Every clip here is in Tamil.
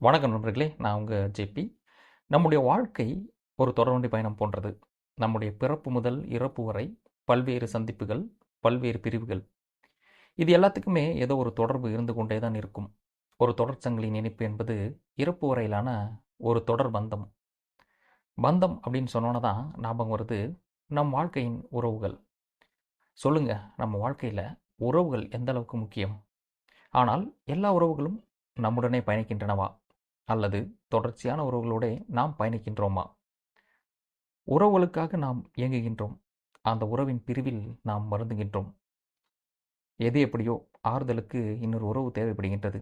வணக்கம் நண்பர்களே நான் உங்கள் ஜேபி. நம்முடைய வாழ்க்கை ஒரு தொடர்வண்டி பயணம் போன்றது. நம்முடைய பிறப்பு முதல் இறப்பு வரை பல்வேறு சந்திப்புகள் பல்வேறு பிரிவுகள். இது எல்லாத்துக்குமே ஏதோ ஒரு தொடர்பு இருந்து கொண்டே தான் இருக்கும். ஒரு தொடர்ச்சங்களின் இணைப்பு என்பது இறப்பு வரையிலான ஒரு தொடர் பந்தம். பந்தம் அப்படின்னு சொன்னோன்னா தான் ஞாபகம் வருது நம் வாழ்க்கையின் உறவுகள். சொல்லுங்க நம்ம வாழ்க்கையில் உறவுகள் எந்த அளவுக்கு முக்கியம்? ஆனால் எல்லா உறவுகளும் நம்முடனே பயணிக்கின்றனவா? அல்லது தொடர்ச்சியான உறவுகளோட நாம் பயணிக்கின்றோமா? உறவுகளுக்காக நாம் இயங்குகின்றோம். அந்த உறவின் பிரிவில் நாம் மருந்துகின்றோம் எது எப்படியோ ஆறுதலுக்கு இன்னொரு உறவு தேவைப்படுகின்றது.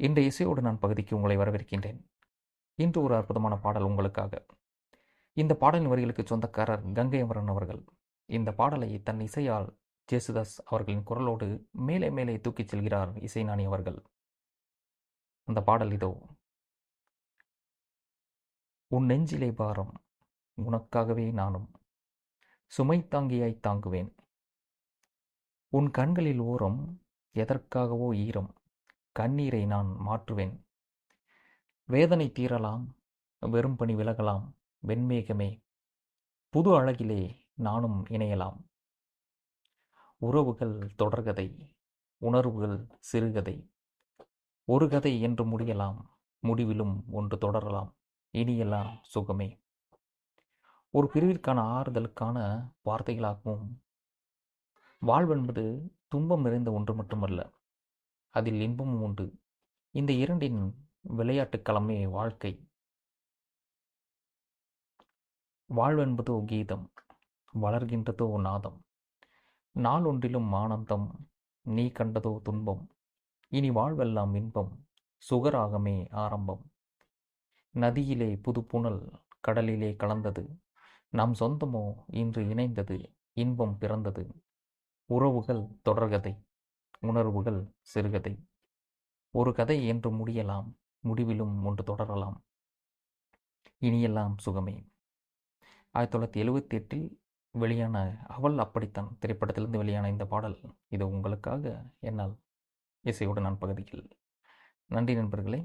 இந்த இசையோடு நான் பகுதிக்கு உங்களை வரவேற்கின்றேன். இன்று ஒரு அற்புதமான பாடல் உங்களுக்காக. இந்த பாடலின் வரிகளுக்கு சொந்தக்காரர் கங்கை அமரன் அவர்கள். இந்த பாடலை தன் இசையால் ஜேசுதாஸ் அவர்களின் குரலோடு மேலே மேலே தூக்கிச் செல்கிறார் இசைஞானி அவர்கள். அந்த பாடல் இதோ. உன் நெஞ்சிலே பாரம் உனக்காகவே நானும் சுமை தாங்கியாய் தாங்குவேன். உன் கண்களில் ஓரம் எதற்காகவோ ஈரம் கண்ணீரை நான் மாற்றுவேன். வேதனை தீரலாம் வெறும் பணி விலகலாம் வெண்மேகமே புது அழகிலே நானும் இணையலாம். உறவுகள் தொடர்கதை உணர்வுகள் சிறுகதை ஒரு கதை என்று முடியலாம் முடிவிலும் ஒன்று தொடரலாம். இனியெல்லாம் சுகமே. ஒரு பிரிவிற்கான ஆறுதலுக்கான வார்த்தைகளாகவும் வாழ்வென்பது துன்பம் நிறைந்த ஒன்று மட்டுமல்ல அதில் இன்பமும் உண்டு. இந்த இரண்டின் விளையாட்டு களமே வாழ்க்கை. வாழ்வென்பதோ கீதம் வளர்கின்றதோ நாதம். நாள் ஒன்றிலும் ஆனந்தம் நீ கண்டதோ துன்பம். இனி வாழ்வெல்லாம் இன்பம் சுகராகமே ஆரம்பம். நதியிலே புது புனல் கடலிலே கலந்தது. நம் சொந்தமோ இன்று இணைந்தது இன்பம் பிறந்தது. உறவுகள் தொடர்கதை உணர்வுகள் சிறுகதை. ஒரு கதை என்று முடியலாம் முடிவிலும் ஒன்று தொடரலாம். இனியெல்லாம் சுகமே. ஆயிரத்தி தொள்ளாயிரத்தி எழுபத்தி எட்டில் வெளியான அவள் அப்படித்தான் திரைப்படத்திலிருந்து வெளியான இந்த பாடல். இது உங்களுக்காக என்னால் இசையுடன் நான் பகுதியில் நன்றி நண்பர்களே.